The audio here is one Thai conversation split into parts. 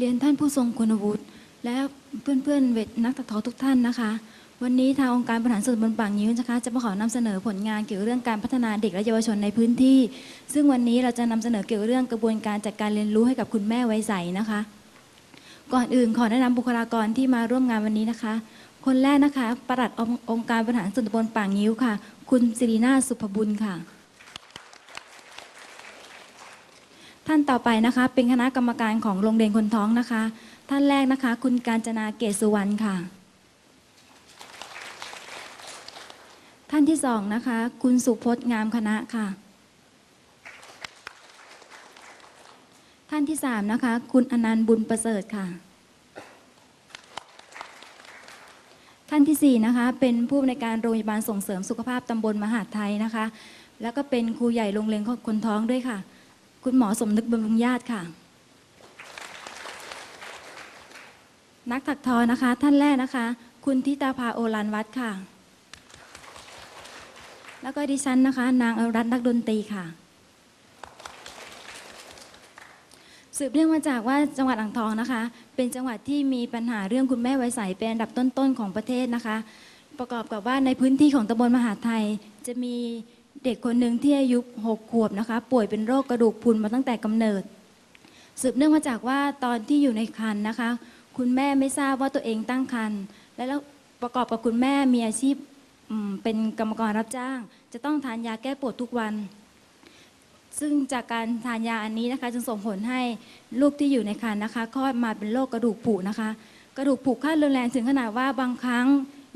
เรียนท่านผู้ทรงคุณวุฒิและเพื่อนๆเวทนักตัดทอทุกท่านนะคะ วันนี้ทางองค์การบริหารส่วนตำบลปางยิ้วนะคะ จะมาขอนำเสนอผลงานเกี่ยวกับเรื่องการพัฒนาเด็กและเยาวชนในพื้นที่ ซึ่งวันนี้เราจะนำเสนอเกี่ยวกับเรื่องกระบวนการจัดการเรียนรู้ให้กับคุณแม่ไว้ใสนะคะ ก่อนอื่นขอแนะนำบุคลากรที่มาร่วมงานวันนี้นะคะ คนแรกนะคะ ประหลัดองค์การบริหารส่วนตำบลปางยิ้วค่ะ คุณศิรินาสุภบุญค่ะ ท่านต่อไปนะคะเป็นคณะกรรมการของโรงเรียนคนท้องนะคะ ท่านแรกนะคะ คุณการจนาเกศสุวรรณค่ะ ท่านที่สองนะคะ คุณสุพจน์งามคณะค่ะ ท่านที่สามนะคะ คุณอนันต์บุญประเสริฐค่ะ ท่านที่สี่นะคะ เป็นผู้ในการโรงพยาบาลส่งเสริมสุขภาพตำบลมหาดไทยนะคะ แล้วก็เป็นครูใหญ่โรงเรียนคนท้องด้วยค่ะ คุณหมอสมนึกบำรุงญาติค่ะ นักถักทอนะคะ ท่านแรกนะคะ คุณทิตาภาโอรานวัดค่ะ แล้วก็ดิฉันนะคะ นางอรัตน์นักดนตรีค่ะ สืบเนื่องมาจากว่าจังหวัดอ่างทองนะคะ เป็นจังหวัดที่มีปัญหาเรื่องคุณแม่ไว้ใสเป็นอันดับต้นๆของประเทศนะคะ ประกอบกับว่าในพื้นที่ของตำบลมหาไทยจะมี เด็กคนหนึ่งที่อายุ6ขวบนะคะ ป่วยเป็นโรคกระดูกพรุนมาตั้งแต่กำเนิด สืบเนื่องมาจากว่าตอนที่อยู่ในครรภ์นะคะ คุณแม่ไม่ทราบว่าตัวเองตั้งครรภ์และแล้วประกอบกับคุณแม่มีอาชีพเป็นกรรมกรรับจ้าง จะต้องทานยาแก้ปวดทุกวัน ซึ่งจากการทานยาอันนี้นะคะ จึงส่งผลให้ลูกที่อยู่ในครรภ์นะคะคลอดมาเป็นโรคกระดูกผุนะคะ กระดูกผุขั้นรุนแรงถึงขนาดว่าบางครั้ง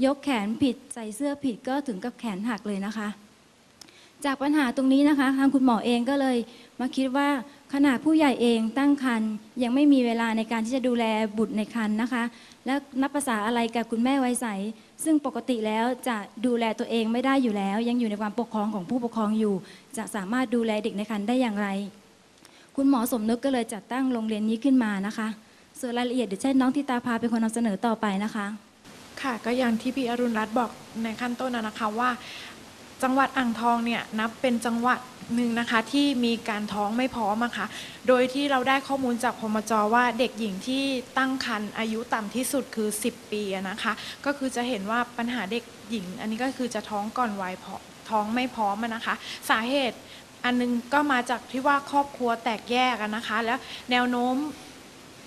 ยกแขนผิดใส่เสื้อผิดก็ถึงกับแขนหักเลยนะคะ จากปัญหาตรงนี้นะคะทางคุณหมอเองก็เลยมาคิดว่าขนาดผู้ใหญ่เองตั้งครรภ์ยังไม่มีเวลาในการที่จะดูแลบุตรในครรภ์นะคะ และนับภาษาอะไรกับคุณแม่ไวยใส ซึ่งปกติแล้วจะดูแลตัวเองไม่ได้อยู่แล้ว ยังอยู่ในความปกครองของผู้ปกครองอยู่ จะสามารถดูแลเด็กในครรภ์ได้อย่างไร คุณหมอสมนึกก็เลยจัดตั้งโรงเรียนนี้ขึ้นมานะคะ ส่วนรายละเอียดเดี๋ยวใช้น้องทิตาพาเป็นคนนำเสนอต่อไปนะคะ ค่ะก็อย่างที่พี่อรุณรัตน์บอกในขั้นต้นนะคะว่า จังหวัดอ่างทองเนี่ยนับเป็นจังหวัดหนึ่งนะคะที่มีการท้องไม่พร้อมอะค่ะโดยที่เราได้ข้อมูลจากพมจว่าเด็กหญิงที่ตั้งครรภ์อายุต่ำที่สุดคือ 10 ปีนะคะ ก็คือจะเห็นว่าปัญหาเด็กหญิง อันนี้ก็คือจะท้องก่อนวัยพอท้องไม่พร้อมนะคะ สาเหตุอันนึงก็มาจากที่ว่าครอบครัวแตกแยกนะคะ แล้วแนวโน้ม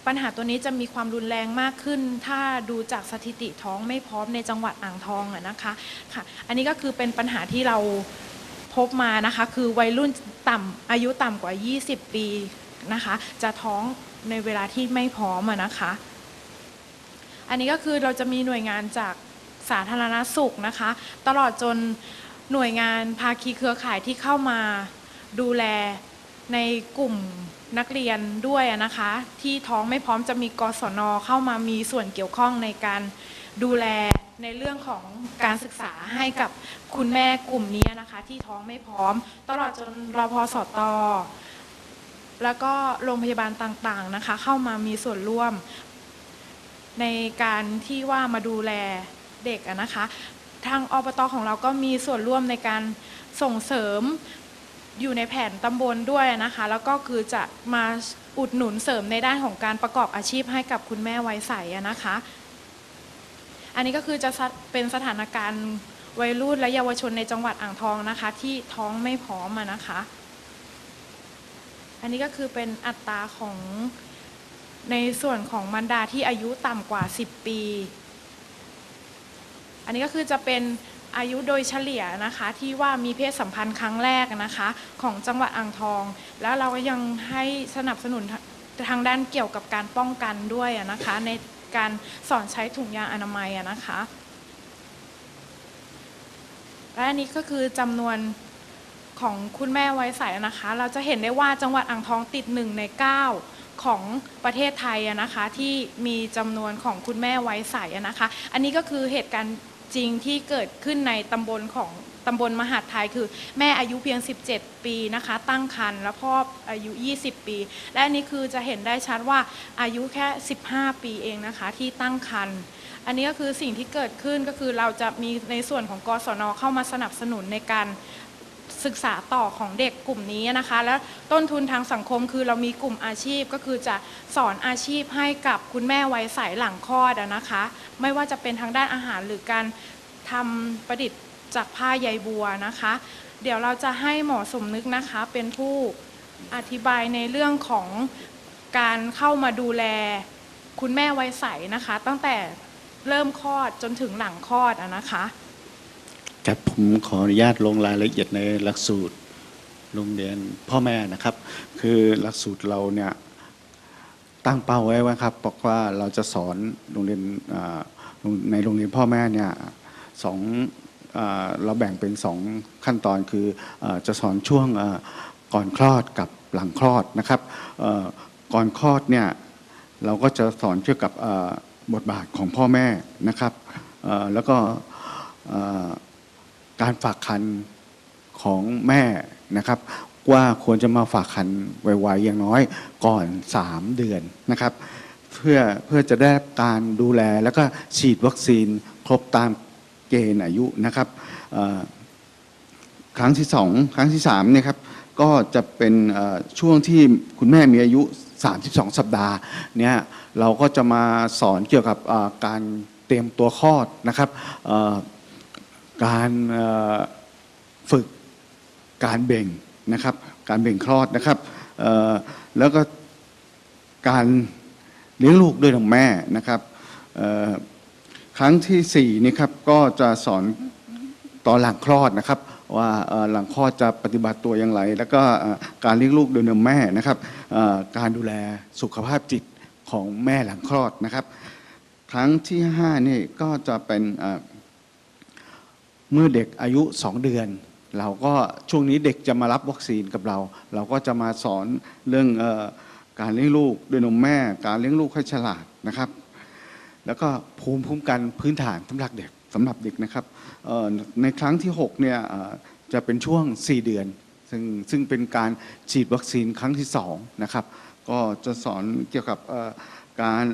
ปัญหาตัวนี้จะมีความรุนแรงมากขึ้น ถ้าดูจากสถิติท้องไม่พร้อมในจังหวัดอ่างทองอะนะคะค่ะ อันนี้ก็คือเป็นปัญหาที่เราพบมานะคะ คือวัยรุ่นต่ำอายุต่ำกว่า 20 ปีนะคะ จะท้องในเวลาที่ไม่พร้อมอะนะคะ อันนี้ก็คือเราจะมีหน่วยงานจากสาธารณสุขนะคะ ตลอดจนหน่วยงานภาคีเครือข่ายที่เข้ามาดูแล ในกลุ่มนักเรียนด้วยนะคะ ที่ท้องไม่พร้อมจะมีกศนเข้ามามีส่วนเกี่ยวข้องในการดูแลในเรื่องของการศึกษาให้กับคุณแม่กลุ่มนี้นะคะ ที่ท้องไม่พร้อม ตลอดจนรพสตแล้วก็โรงพยาบาลต่างๆนะคะ เข้ามามีส่วนร่วม ในการที่ว่ามาดูแลเด็กนะคะ ทางอบตของเราก็มีส่วนร่วมในการส่งเสริม อยู่ในแผนตำบลด้วยนะคะ แล้วก็คือจะมาอุดหนุนเสริมในด้านของการประกอบอาชีพให้กับคุณแม่วัยใสนะคะ อันนี้ก็คือจะเป็นสถานการณ์วัยรุ่นและเยาวชนในจังหวัดอ่างทองนะคะ ที่ท้องไม่พร้อมนะคะ อันนี้ก็คือเป็นอัตราของในส่วนของมันดาที่อายุต่ำกว่า 10 ปี อันนี้ก็คือจะเป็น อายุโดยเฉลี่ยนะคะที่ว่ามีเพศสัมพันธ์ครั้งแรกนะคะของจังหวัดอ่างทอง แล้วเราก็ยังให้สนับสนุนทางด้านเกี่ยวกับการป้องกันด้วยนะคะ ในการสอนใช้ถุงยางอนามัยนะคะและอันนี้ก็คือจำนวนของคุณแม่ไว้ใส่นะคะ เราจะเห็นได้ว่าจังหวัดอ่างทองติดหนึ่งใน 9 ของประเทศไทยนะคะ ที่มีจำนวนของคุณแม่ไว้ใสอะนะคะ อันนี้ก็คือเหตุการณ์ จริงที่เกิดขึ้นในตำบลของตำบลมหาดไทยคือ แม่อายุเพียง 17 ปีนะคะ ตั้งครรภ์แล้วพ่ออายุ 20 ปี และอันนี้คือจะเห็นได้ชัดว่าอายุแค่ 15 ปีเองนะคะที่ตั้งครรภ์อันนี้ก็คือสิ่งที่เกิดขึ้นก็คือเราจะมีในส่วนของกศนเข้ามาสนับสนุนในการ ศึกษาต่อของเด็กกลุ่มนี้นะคะ แล้วต้นทุนทางสังคมคือเรามีกลุ่มอาชีพก็คือจะสอนอาชีพให้กับคุณแม่วัยใสหลังคลอดนะคะ ไม่ว่าจะเป็นทางด้านอาหารหรือการทำประดิษฐ์จากผ้าใยบัวนะคะ เดี๋ยวเราจะให้หมอสมนึกนะคะเป็นผู้อธิบายในเรื่องของการเข้ามาดูแลคุณแม่วัยใสนะคะ ตั้งแต่เริ่มคลอดจนถึงหลังคลอดนะคะ ครับผมขออนุญาตลงรายละเอียดในหลักสูตรโรงเรียนพ่อแม่นะครับ คือหลักสูตรเราเนี่ยตั้งเป้าไว้ว่าครับบอกว่าเราจะสอนโรงเรียนในโรงเรียนพ่อแม่เนี่ยสองเราแบ่งเป็นสองขั้นตอนคือจะสอนช่วงก่อนคลอดกับหลังคลอดนะครับก่อนคลอดเนี่ยเราก็จะสอนเกี่ยวกับบทบาทของพ่อแม่นะครับแล้วก็ การฝากคันของแม่นะครับ ว่าควรจะมาฝากคันไวๆอย่างน้อยก่อน 3 เดือนนะครับ เพื่อเพื่อจะได้การดูแลแล้วก็ฉีดวัคซีนครบตามเกณฑ์อายุนะครับครั้งที่สองครั้งที่สามเนี่ยครับก็จะเป็นช่วงที่คุณแม่มีอายุ 32 สัปดาห์เนี่ยเราก็จะมาสอนเกี่ยวกับการเตรียมตัวคลอดนะครับ การฝึกการเบ่งนะครับ การเบ่งคลอดนะครับแล้วก็การเลี้ยงลูกด้วยนมแม่นะครับครั้งที่สี่นี่ครับก็จะสอนตอนหลังคลอดนะครับ ว่าหลังคลอดจะปฏิบัติตัวอย่างไร แล้วก็การเลี้ยงลูกโดยนมแม่นะครับการดูแลสุขภาพจิตของแม่หลังคลอดนะครับ ครั้งที่ห้านี่ก็จะเป็น เมื่อเด็กอายุ 2 เดือน เราก็ช่วงนี้เด็กจะมารับวัคซีนกับเรา เราก็จะมาสอนเรื่องออการเลี้ยงลูกด้วยนมแม่ การเลี้ยงลูกให้ฉลาดนะครับ แล้วก็ภูมิคุ้มกันพื้นฐานสำหรับเด็กสำหรับเด็กนะครับในครั้งที่6เนี่ยจะเป็นช่วง 4 เดือน ซึ่งซึ่งเป็นการฉีดวัคซีนครั้งที่2นะครับก็จะสอนเกี่ยวกับการ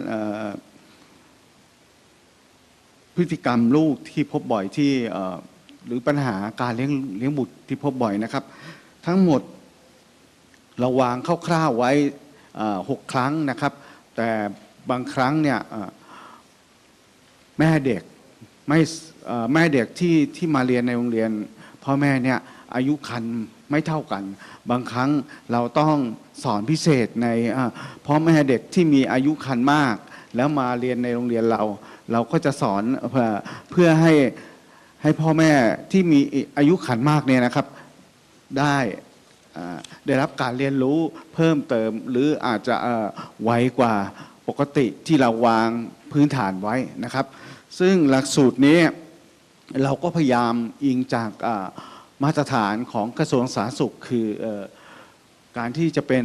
พฤติกรรมลูกที่พบบ่อยที่หรือปัญหาการเลี้ยงเลี้ยงบุตรที่พบบ่อยนะครับ ทั้งหมดเราวางคร่าวๆไว้หกครั้งนะครับ แต่บางครั้งเนี่ยแม่เด็กไม่แม่เด็กที่ที่มาเรียนในโรงเรียนพ่อแม่เนี่ยอายุคันไม่เท่ากัน บางครั้งเราต้องสอนพิเศษในพ่อแม่เด็กที่มีอายุคันมาก แล้วมาเรียนในโรงเรียนเรา เราก็จะสอนเพื่อเพื่อให้ให้พ่อแม่ที่มีอายุขันมากเนี่ยนะครับ ได้ได้รับการเรียนรู้เพิ่มเติม หรืออาจจะไวกว่าปกติที่เราวางพื้นฐานไว้นะครับ ซึ่งหลักสูตรนี้เราก็พยายามอิงจากมาตรฐานของกระทรวงสาธารณสุขคืออการที่จะเป็น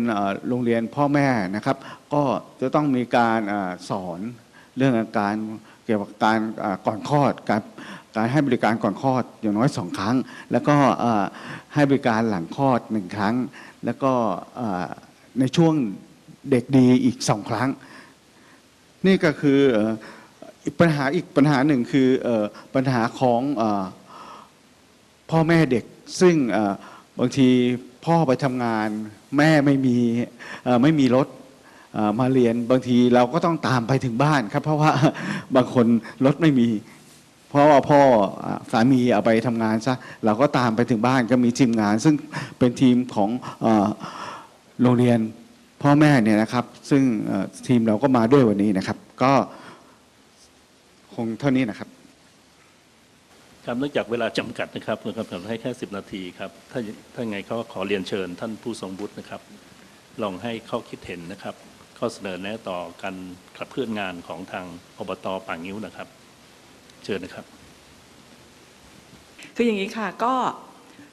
โรงเรียนพ่อแม่นะครับ ก็จะต้องมีการอสอนเรื่องอาการ เกี่ยวกับการก่อนคลอดการการให้บริการก่อนคลอดอย่างน้อยสองครั้ง แล้วก็ให้บริการหลังคลอดหนึ่งครั้ง แล้วก็ในช่วงเด็กดีอีกสองครั้ง นี่ก็คืออปัญหาอีกปัญหาหนึ่งคืออปัญหาของอพ่อแม่เด็กซึ่งบางทีพ่อไปทำงาน แม่ไม่มีไม่มีรถ มาเรียนบางทีเราก็ต้องตามไปถึงบ้านครับ เพราะว่าบางคนรถไม่มี เพราะว่าพ่อสามีเอาไปทำงานซะเราก็ตามไปถึงบ้านก็มีทีมงาน ซึ่งเป็นทีมของโรงเรียนพ่อแม่เนี่ยนะครับ ซึ่งทีมเราก็มาด้วยวันนี้นะครับ ก็คงเท่านี้นะครับครับเนื่องจากเวลาจำกัดนะครับเรากำหนดให้แค่10 นาทีครับถ้าถ้าไงเขาขอเรียนเชิญท่านผู้ทรงวุฒินะครับ ลองให้ข้อคิดเห็นนะครับ ข้อเสนอแนะต่อการขับเคลื่อนงานของทางอบตป่างิ้วนะครับ เชิญนะครับ คืออย่างนี้ค่ะก็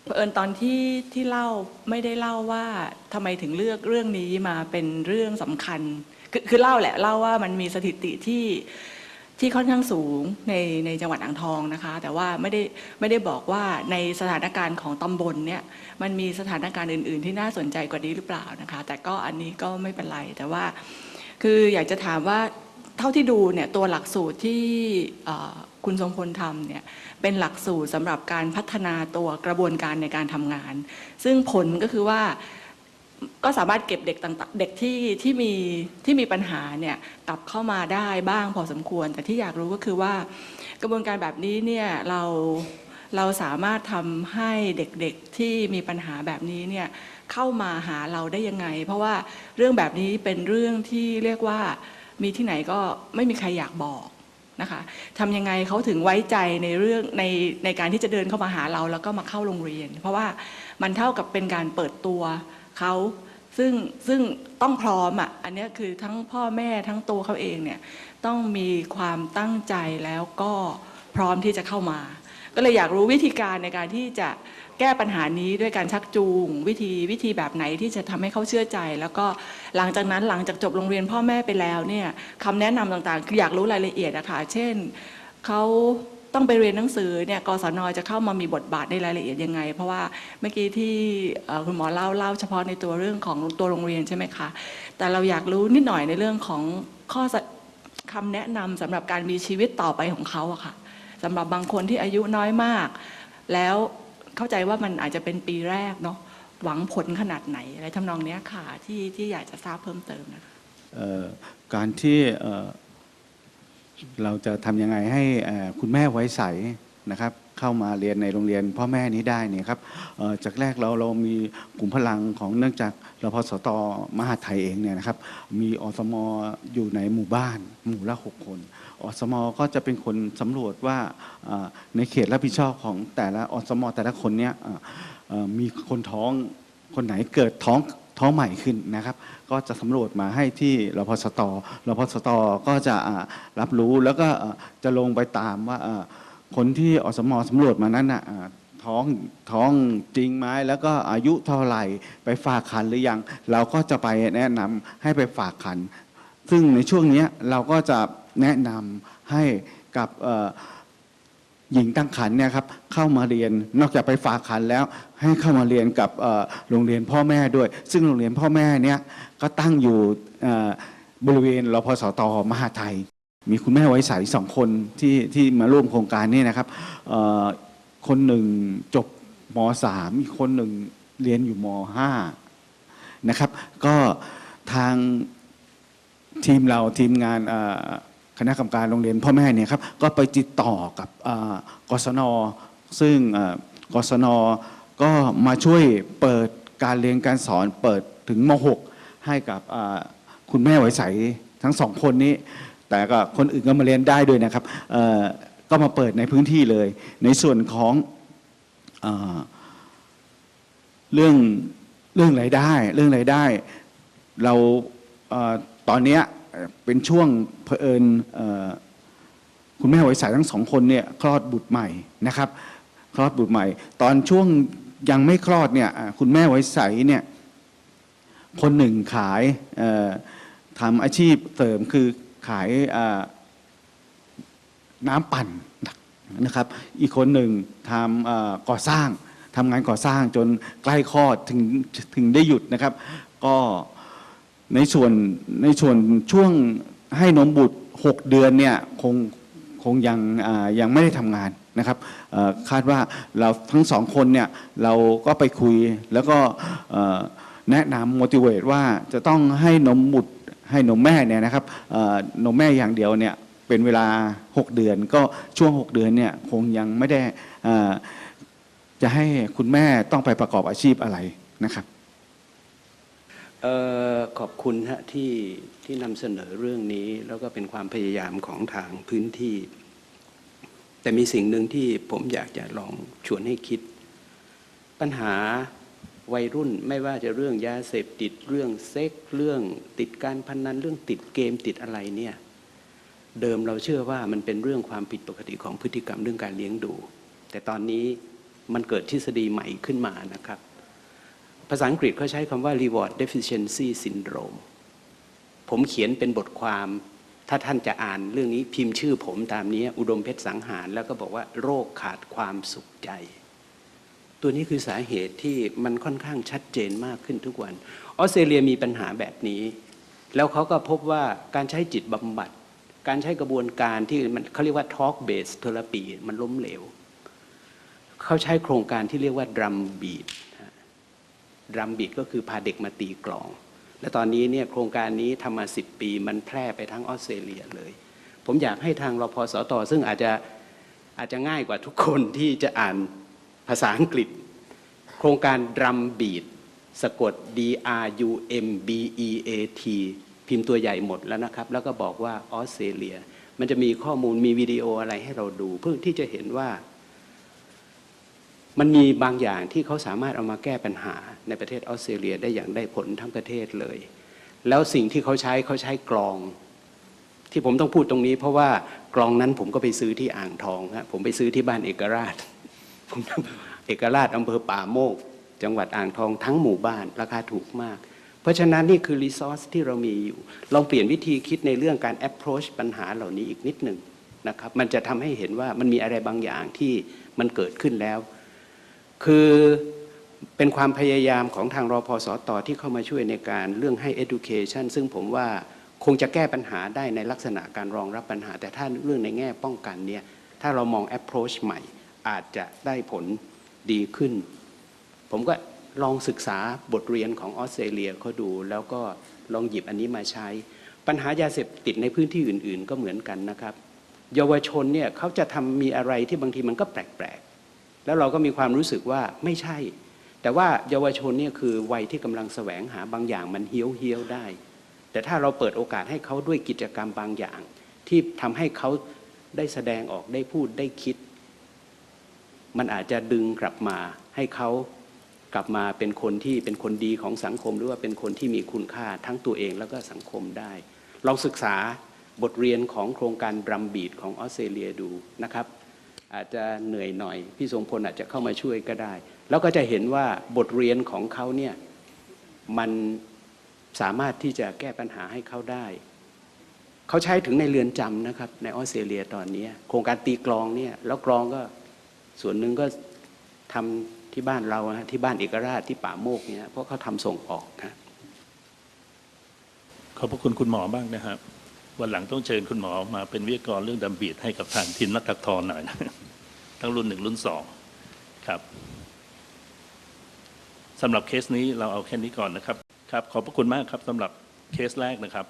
เผอิญตอนที่ที่เล่าไม่ได้เล่าว่าทำไมถึงเลือกเรื่องนี้มาเป็นเรื่องสำคัญ คือคือเล่าแหละเล่าว่ามันมีสถิติที่ ที่ค่อนข้างสูงในในจังหวัดอ่างทองนะคะ แต่ว่าไม่ได้ไม่ได้บอกว่าในสถานการณ์ของตำบลเนี่ยมันมีสถานการณ์อื่น ๆ ที่น่าสนใจกว่านี้หรือเปล่านะคะ แต่ก็อันนี้ก็ไม่เป็นไร แต่ว่าคืออยากจะถามว่าเท่าที่ดูเนี่ยตัวหลักสูตรที่คุณทรงพลทำเนี่ยเป็นหลักสูตรสำหรับการพัฒนาตัวกระบวนการในการทำงาน ซึ่งผลก็คือว่า ก็สามารถเก็บเด็กต่างๆเด็กที่ที่มีที่มีปัญหาเนี่ยกลับเข้ามาได้บ้างพอสมควร แต่ที่อยากรู้ก็คือว่ากระบวนการแบบนี้เนี่ยเราเราสามารถทำให้เด็กๆที่มีปัญหาแบบนี้เนี่ยเข้ามาหาเราได้ยังไง เพราะว่าเรื่องแบบนี้เป็นเรื่องที่เรียกว่ามีที่ไหนก็ไม่มีใครอยากบอกนะคะทำยังไงเขาถึงไว้ใจในเรื่องในในการที่จะเดินเข้ามาหาเราแล้วก็มาเข้าโรงเรียน เพราะว่ามันเท่ากับเป็นการเปิดตัว เขาซึ่งซึ่งต้องพร้อมอะอันนี้คือทั้งพ่อแม่ทั้งตัวเขาเองเนี่ยต้องมีความตั้งใจแล้วก็พร้อมที่จะเข้ามา ก็เลยอยากรู้วิธีการในการที่จะแก้ปัญหานี้ด้วยการชักจูง วิธีวิธีแบบไหนที่จะทำให้เขาเชื่อใจ แล้วก็หลังจากนั้นหลังจากจบโรงเรียนพ่อแม่ไปแล้วเนี่ยคำแนะนำต่างๆ คืออยากรู้รายละเอียดนะคะเช่นเขา ต้องไปเรียนหนังสือเนี่ยกศนจะเข้ามามีบทบาทในรายละเอียดยังไง เพราะว่าเมื่อกี้ที่คุณหมอเล่าเล่าเฉพาะในตัวเรื่องของตัวโรงเรียนใช่ไหมคะ แต่เราอยากรู้นิดหน่อยในเรื่องของข้อคำแนะนำสำหรับการมีชีวิตต่อไปของเขาอะค่ะสำหรับบางคนที่อายุน้อยมาก แล้วเข้าใจว่ามันอาจจะเป็นปีแรกเนาะหวังผลขนาดไหนอะไรทำนองนี้ค่ะที่ที่อยากจะทราบเพิ่มเติมนะคะการที่ เราจะทำยังไงให้คุณแม่ไว้ใสนะครับ เข้ามาเรียนในโรงเรียนพ่อแม่นี้ได้เนี่ยครับจากแรกเราเรามีกลุ่มพลังของเนื่องจากเราพสตมหาไทยเองเนี่ยนะครับ มีอสมอยู่ในหมู่บ้าน หมู่ละหกคนอสมก็จะเป็นคนสำรวจว่าในเขตรับผิดชอบของแต่ละอสมแต่ละคนเนี่ยมีคนท้องคนไหนเกิดท้อง ท้องใหม่ขึ้นนะครับ ก็จะสำรวจมาให้ที่รพสตรพสตก็จะรับรู้แล้วก็จะลงไปตามว่าคนที่อสมสำรวจมานั้นน่ะท้องท้องจริงไหมแล้วก็อายุเท่าไหร่ไปฝากคันหรือยัง เราก็จะไปแนะนำให้ไปฝากคัน ซึ่งในช่วงนี้เราก็จะแนะนำให้กับ หญิงตั้งครรภ์เนี่ยครับเข้ามาเรียนนอกจากไปฝากคันแล้ว ให้เข้ามาเรียนกับโรงเรียนพ่อแม่ด้วย ซึ่งโรงเรียนพ่อแม่เนี่ยก็ตั้งอยู่บริเวณรพสตมหาไทย มีคุณแม่ไว้ใสสองคนที่ที่มาร่วมโครงการนี้นะครับคนหนึ่งจบมสามอีกคนหนึ่งเรียนอยู่มห้านะครับ ก็ทางทีมเราทีมงานอ คณะกรรมการโรงเรียนพ่อแม่เนี่ยครับก็ไปติดต่อกับกศน ซึ่งกศนก็มาช่วยเปิดการเรียนการสอนเปิดถึงม .6 ให้กับคุณแม่ไหวใสทั้งสองคนนี้ แต่ก็คนอื่นก็มาเรียนได้ด้วยนะครับก็มาเปิดในพื้นที่เลย ในส่วนของเอเรื่องเรื่องรายได้ เรื่องรายได้ เราเอตอนเนี้ย เป็นช่วงเผอิญคุณแม่ไวยสายทั้งสองคนเนี่ยคลอดบุตรใหม่นะครับ คลอดบุตรใหม่ ตอนช่วงยังไม่คลอดเนี่ยคุณแม่ไวยใสเนี่ยคนหนึ่งขายทำอาชีพเสริมคือขายน้ำปั่นนะครับ อีกคนหนึ่งทำก่อสร้างทำงานก่อสร้างจนใกล้คลอดถึงถึงได้หยุดนะครับ ก็ ในส่วนในส่วนช่วงให้นมบุตร 6 เดือนเนี่ยคงคงยังยังไม่ได้ทำงานนะครับคาดว่าเราทั้งสองคนเนี่ยเราก็ไปคุยแล้วก็แนะนำ motivate ว่าจะต้องให้นมบุตรให้นมแม่เนี่ยนะครับนมแม่อย่างเดียวเนี่ยเป็นเวลา 6 เดือน ก็ช่วง 6 เดือนเนี่ยคงยังไม่ได้จะให้คุณแม่ต้องไปประกอบอาชีพอะไรนะครับ ออขอบคุณฮะที่ที่นำเสนอเรื่องนี้แล้วก็เป็นความพยายามของทางพื้นที่ แต่มีสิ่งหนึ่งที่ผมอยากจะลองชวนให้คิด ปัญหาวัยรุ่นไม่ว่าจะเรื่องยาเสพติดเรื่องเซ็กเรื่องติดการพนันเรื่องติดเกมติดอะไรเนี่ยเดิมเราเชื่อว่ามันเป็นเรื่องความผิดปกติของพฤติกรรมเรื่องการเลี้ยงดู แต่ตอนนี้มันเกิดทฤษฎีใหม่ขึ้นมานะครับ ภาษาอังกฤษเขาใช้คำว่า reward deficiency syndrome ผมเขียนเป็นบทความ ถ้าท่านจะอ่านเรื่องนี้พิมพ์ชื่อผมตามนี้ อุดมเพชรสังหาร แล้วก็บอกว่าโรคขาดความสุขใจ ตัวนี้คือสาเหตุที่มันค่อนข้างชัดเจนมากขึ้นทุกวัน ออสเตรเลียมีปัญหาแบบนี้ แล้วเขาก็พบว่าการใช้จิตบำบัด การใช้กระบวนการที่มันเขาเรียกว่า talk based therapy มันล้มเหลวเขาใช้โครงการที่เรียกว่า drum beat ด รัมบีทก็คือพาเด็กมาตีกลอง และตอนนี้เนี่ยโครงการนี้ทำมา 10 ปีมันแพร่ไปทั้งออสเตรเลียเลย ผมอยากให้ทางรพสตซึ่งอาจจะอาจจะง่ายกว่าทุกคนที่จะอ่านภาษาอังกฤษ โครงการดรัมบีทสะกด D R U M B E A T พิมพ์ตัวใหญ่หมดแล้วนะครับ แล้วก็บอกว่าออสเตรเลีย มันจะมีข้อมูลมีวิดีโออะไรให้เราดู เพื่อที่จะเห็นว่า มันมีบางอย่างที่เขาสามารถเอามาแก้ปัญหาในประเทศออสเตรเลียได้อย่างได้ผลทั้งประเทศเลย แล้วสิ่งที่เขาใช้เขาใช้กลอง ที่ผมต้องพูดตรงนี้ เพราะว่ากลองนั้นผมก็ไปซื้อที่อ่างทองฮะผมไปซื้อที่บ้านเอกราชผมเอกราชอำเภอป่าโมก จังหวัดอ่างทองทั้งหมู่บ้านราคาถูกมาก เพราะฉะนั้นนี่คือรีซอสที่เรามีอยู่ลองเปลี่ยนวิธีคิดในเรื่องการ approach ปัญหาเหล่านี้อีกนิดหนึ่งนะครับมันจะทำให้เห็นว่ามันมีอะไรบางอย่างที่มันเกิดขึ้นแล้ว คือเป็นความพยายามของทางรอพอสตอที่เข้ามาช่วยในการเรื่องให้ education ซึ่งผมว่าคงจะแก้ปัญหาได้ในลักษณะการรองรับปัญหา แต่ถ้าเรื่องในแง่ป้องกันเนี่ยถ้าเรามอง approach ใหม่อาจจะได้ผลดีขึ้น ผมก็ลองศึกษาบทเรียนของออสเตรเลียเขาดู แล้วก็ลองหยิบอันนี้มาใช้ ปัญหายาเสพติดในพื้นที่อื่น ๆ ก็เหมือนกันนะครับ เยาวชนเนี่ยเขาจะทำมีอะไรที่บางทีมันก็แปลก แล้วเราก็มีความรู้สึกว่าไม่ใช่ แต่ว่าเยาวชนเนี่ยคือวัยที่กำลังแสวงหาบางอย่างมันเฮี้ยวเฮี้ยวได้ แต่ถ้าเราเปิดโอกาสให้เขาด้วยกิจกรรมบางอย่าง ที่ทำให้เขาได้แสดงออกได้พูดได้คิด มันอาจจะดึงกลับมาให้เขากลับมาเป็นคนที่เป็นคนดีของสังคม หรือว่าเป็นคนที่มีคุณค่าทั้งตัวเองแล้วก็สังคมได้ ลองศึกษาบทเรียนของโครงการดรัมบีดของออสเตรเลียดูนะครับ อาจจะเหนื่อยหน่อย พี่ทรงพลอาจจะเข้ามาช่วยก็ได้ แล้วก็จะเห็นว่าบทเรียนของเขาเนี่ยมันสามารถที่จะแก้ปัญหาให้เขาได้ เขาใช้ถึงในเรือนจำนะครับ ในออสเตรเลียตอนนี้ โครงการตีกลองเนี่ยแล้วกลองก็ส่วนหนึ่งก็ทำที่บ้านเราฮะที่บ้านเอกราชที่ป่าโมกเนี่ยเพราะเขาทำส่งออกครับขอบพระคุณคุณหมอบ้างนะครับวันหลังต้องเชิญคุณหมอมาเป็นวิทยากรเรื่องดัมบีดให้กับทางทีมนักตักทอนหน่อยนะ ทั้งรุ่นหนึ่งรุ่นสองครับสำหรับเคสนี้เราเอาแค่นี้ก่อนนะครับครับขอบพระคุณมากครับสำหรับเคสแรกนะครับ